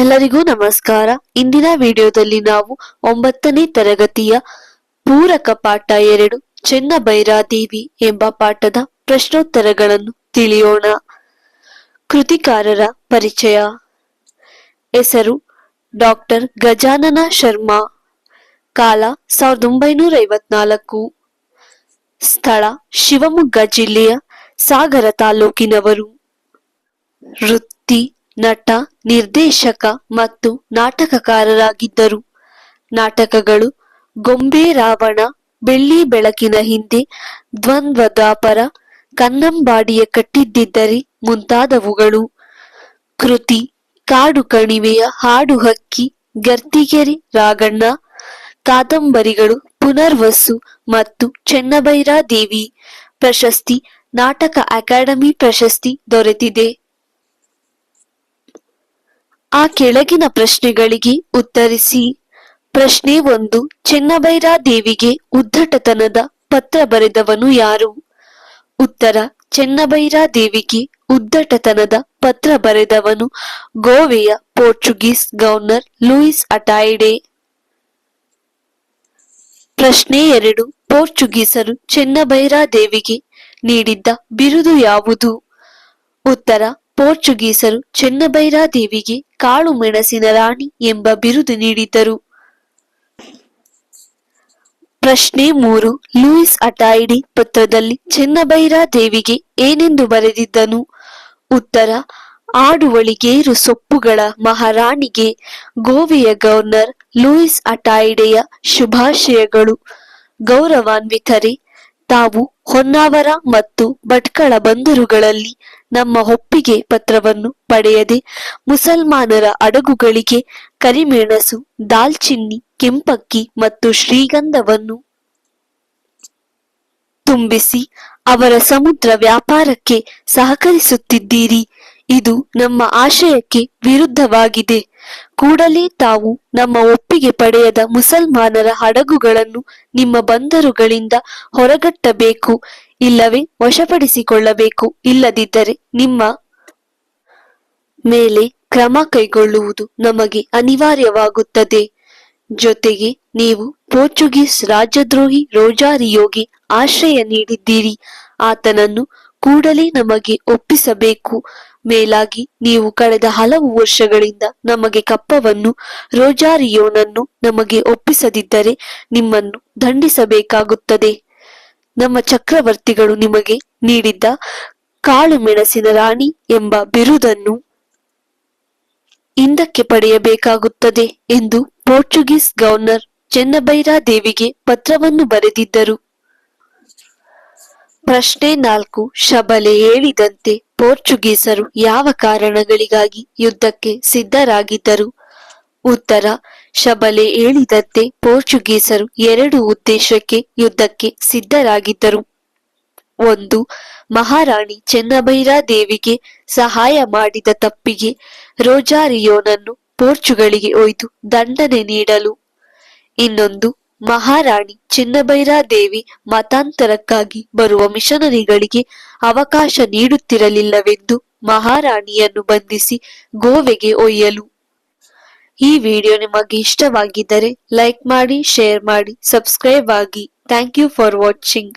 ಎಲ್ಲರಿಗೂ ನಮಸ್ಕಾರ. ಇಂದಿನ ವಿಡಿಯೋದಲ್ಲಿ ನಾವು ಒಂಬತ್ತನೇ ತರಗತಿಯ ಪೂರಕ ಪಾಠ ಎರಡು ಚೆನ್ನಭೈರಾದೇವಿ ಎಂಬ ಪಾಠದ ಪ್ರಶ್ನೋತ್ತರಗಳನ್ನು ತಿಳಿಯೋಣ. ಕೃತಿಕಾರರ ಪರಿಚಯ. ಹೆಸರು ಡಾಕ್ಟರ್ ಗಜಾನನ ಶರ್ಮಾ. ಕಾಲ ಸಾವಿರದ ಒಂಬೈನೂರ ಐವತ್ನಾಲ್ಕು. ಸ್ಥಳ ಶಿವಮೊಗ್ಗ ಜಿಲ್ಲೆಯ ಸಾಗರ ತಾಲೂಕಿನವರು. ವೃತ್ತಿ ನಟ, ನಿರ್ದೇಶಕ ಮತ್ತು ನಾಟಕಕಾರರಾಗಿದ್ದರು. ನಾಟಕಗಳು ಗೊಂಬೆ ರಾವಣ, ಬೆಳ್ಳಿ ಬೆಳಕಿನ ಹಿಂದೆ ದ್ವಂದ್ವದಾಪರ ಕನ್ನಂಬಾಡಿಯ ಕಟ್ಟಿದ್ದಿದ್ದರೆ ಮುಂತಾದವುಗಳು. ಕೃತಿ, ಕಾಡು ಕಣಿವೆಯ ಹಾಡು ಹಕ್ಕಿ, ಗರ್ತಿಗೆರೆ, ರಾಗಣ್ಣ, ಕಾದಂಬರಿಗಳು, ಪುನರ್ವಸು ಮತ್ತು ಚೆನ್ನಭೈರಾದೇವಿ ಪ್ರಶಸ್ತಿ, ನಾಟಕ ಅಕಾಡೆಮಿ ಪ್ರಶಸ್ತಿ ದೊರೆತಿದೆ. ಆ ಕೆಳಗಿನ ಪ್ರಶ್ನೆಗಳಿಗೆ ಉತ್ತರಿಸಿ. ಪ್ರಶ್ನೆ ಒಂದು ಚೆನ್ನಭೈರಾದೇವಿಗೆ ಉದ್ದಟತನದ ಪತ್ರ ಬರೆದವನು ಯಾರು? ಉತ್ತರ ಚೆನ್ನಭೈರಾದೇವಿಗೆ ಉದ್ದಟತನದ ಪತ್ರ ಬರೆದವನು ಗೋವೆಯ ಪೋರ್ಚುಗೀಸ್ ಗವರ್ನರ್ ಲೂಯಿಸ್ ಅಟಾಯ್ಡೆ. ಪ್ರಶ್ನೆ ಎರಡು, ಪೋರ್ಚುಗೀಸರು ಚೆನ್ನಭೈರಾದೇವಿಗೆ ನೀಡಿದ್ದ ಬಿರುದು ಯಾವುದು? ಉತ್ತರ ಪೋರ್ಚುಗೀಸರು ಚೆನ್ನಬೈರಾದೇವಿಗೆ ಕಾಳು ಮೆಣಸಿನ ರಾಣಿ ಎಂಬ ಬಿರುದು ನೀಡಿದ್ದರು. ಪ್ರಶ್ನೆ ಮೂರು. ಲೂಯಿಸ್ ಅಟಾಯ್ಡಿ ಪತ್ರದಲ್ಲಿ ಚೆನ್ನಬೈರಾದೇವಿಗೆ ಏನೆಂದು ಬರೆದಿದ್ದನು? ಉತ್ತರ, ಆಡುವಳಿಗೇರು ಸೊಪ್ಪುಗಳ ಮಹಾರಾಣಿಗೆ ಗೋವೆಯ ಗವರ್ನರ್ ಲೂಯಿಸ್ ಅಟಾಯ್ಡೆಯ ಶುಭಾಶಯಗಳು. ಗೌರವಾನ್ವಿತರೆ, ತಾವು ಹೊನ್ನಾವರ ಮತ್ತು ಭಟ್ಕಳ ಬಂದರುಗಳಲ್ಲಿ ನಮ್ಮ ಒಪ್ಪಿಗೆ ಪತ್ರವನ್ನು ಪಡೆಯದೆ ಮುಸಲ್ಮಾನರ ಅಡಗುಗಳಿಗೆ ಕರಿಮೆಣಸು, ದಾಲ್ಚಿನ್ನಿ, ಕೆಂಪಕ್ಕಿ ಮತ್ತು ಶ್ರೀಗಂಧವನ್ನು ತುಂಬಿಸಿ ಅವರ ಸಮುದ್ರ ವ್ಯಾಪಾರಕ್ಕೆ ಸಹಕರಿಸುತ್ತಿದ್ದೀರಿ. ಇದು ನಮ್ಮ ಆಶಯಕ್ಕೆ ವಿರುದ್ಧವಾಗಿದೆ. ಕೂಡಲೇ ತಾವು ನಮ್ಮ ಒಪ್ಪಿಗೆ ಪಡೆಯದ ಮುಸಲ್ಮಾನರ ಹಡಗುಗಳನ್ನು ನಿಮ್ಮ ಬಂದರುಗಳಿಂದ ಹೊರಗಟ್ಟಬೇಕು, ಇಲ್ಲವೇ ವಶಪಡಿಸಿಕೊಳ್ಳಬೇಕು, ಇಲ್ಲದಿದ್ದರೆ ನಿಮ್ಮ ಮೇಲೆ ಕ್ರಮ ಕೈಗೊಳ್ಳುವುದು ನಮಗೆ ಅನಿವಾರ್ಯವಾಗುತ್ತದೆ. ಜೊತೆಗೆ ನೀವು ಪೋರ್ಚುಗೀಸ್ ರಾಜದ್ರೋಹಿ ರೋಜಾರಿಯೋಗೆ ಆಶ್ರಯ ನೀಡಿದ್ದೀರಿ. ಆತನನ್ನು ಕೂಡಲೇ ನಮಗೆ ಒಪ್ಪಿಸಬೇಕು. ಮೇಲಾಗಿ, ನೀವು ಕಳೆದ ಹಲವು ವರ್ಷಗಳಿಂದ ನಮಗೆ ಕಪ್ಪವನ್ನು, ರೋಜಾರಿಯೋನನ್ನು ನಮಗೆ ಒಪ್ಪಿಸದಿದ್ದರೆ ನಿಮ್ಮನ್ನು ದಂಡಿಸಬೇಕಾಗುತ್ತದೆ. ನಮ್ಮ ಚಕ್ರವರ್ತಿಗಳು ನಿಮಗೆ ನೀಡಿದ್ದ ಕಾಳು ಮೆಣಸಿನ ರಾಣಿ ಎಂಬ ಬಿರುದನ್ನು ಹಿಂದಕ್ಕೆ ಪಡೆಯಬೇಕಾಗುತ್ತದೆ ಎಂದು ಪೋರ್ಚುಗೀಸ್ ಗವರ್ನರ್ ಚೆನ್ನಭೈರಾದೇವಿಗೆ ಪತ್ರವನ್ನು ಬರೆದಿದ್ದರು. ಪ್ರಶ್ನೆ ನಾಲ್ಕು. ಶಬಲೆ ಹೇಳಿದಂತೆ ಪೋರ್ಚುಗೀಸರು ಯಾವ ಕಾರಣಗಳಿಗಾಗಿ ಯುದ್ಧಕ್ಕೆ ಸಿದ್ಧರಾಗಿದ್ದರು? ಉತ್ತರ. ಶಬಲೆ ಹೇಳಿದಂತೆ ಪೋರ್ಚುಗೀಸರು ಎರಡು ಉದ್ದೇಶಕ್ಕೆ ಯುದ್ಧಕ್ಕೆ ಸಿದ್ಧರಾಗಿದ್ದರು. ಒಂದು, ಮಹಾರಾಣಿ ಚೆನ್ನಭೈರಾದೇವಿಗೆ ಸಹಾಯ ಮಾಡಿದ ತಪ್ಪಿಗೆ ರೋಜಾರಿಯೋನನ್ನು ಪೋರ್ಚುಗಳಿಗೆ ಒಯ್ದು ದಂಡನೆ ನೀಡಲು. ಇನ್ನೊಂದು ಮಹಾರಾಣಿ ಚಿನ್ನಭೈರಾದೇವಿ ಮತಾಂತರಕ್ಕಾಗಿ ಬರುವ ಮಿಷನರಿಗಳಿಗೆ ಅವಕಾಶ ನೀಡುತ್ತಿರಲಿಲ್ಲವೆಂದು ಮಹಾರಾಣಿಯನ್ನು ಬಂಧಿಸಿ ಗೋವೆಗೆ ಒಯ್ಯಲು. ಈ ವಿಡಿಯೋ ನಿಮಗೆ ಇಷ್ಟವಾಗಿದ್ದರೆ ಲೈಕ್ ಮಾಡಿ, ಶೇರ್ ಮಾಡಿ, ಸಬ್ಸ್ಕ್ರೈಬ್ ಆಗಿ. Thank you for watching.